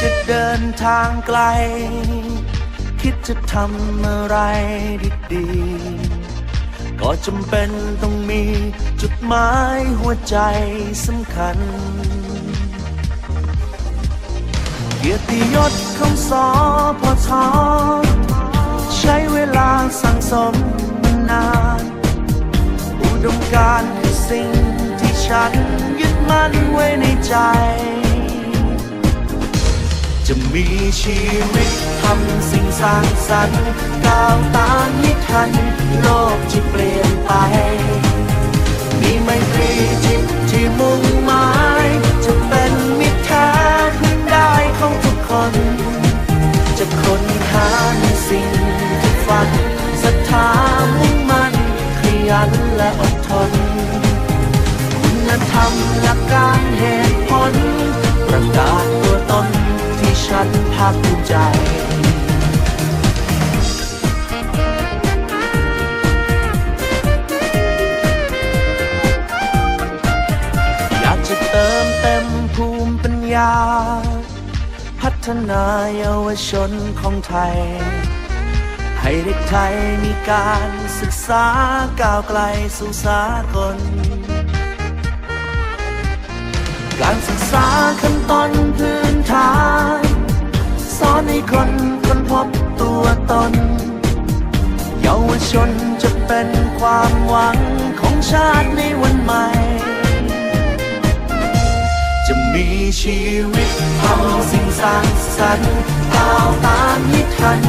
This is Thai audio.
จะเดินทางไกล คิดจะทำอะไรดีๆ ก็จำเป็นต้องมีจุดหมายหัวใจสำคัญ เกียรติยศของสอพอทอใช้เวลาสั่งสมมานาน อุดมการณ์คือสิ่งที่ฉันยึดมั่นไว้ในใจ มีชีวิตทำสิ่งสร้างสรรค์ก้าวตามให้ทัน โลกจะเปลี่ยนไปมีไมตรีจิตที่มุ่งหมายจะเป็นมิตรแท้พึ่งได้ของทุกคน จะค้นหาในสิ่งที่ฝันศรัทธามุ่งมั่นขยันและอดทน คุณธรรมหลักการเหตุ ใจอยากจะเติมเต็มภูมิปัญญา พัฒนาเยาวชนของไทย ให้เด็กไทยมีการศึกษาก้าวไกลสู่สากลการศึกษาขั้นตอนพื้ คนค้นพบตัวตน เยาวชนจะเป็นความหวังของชาติในวันใหม่ จะมีชีวิตทำสิ่งสร้างสรรค์ก้าวตามให้ทัน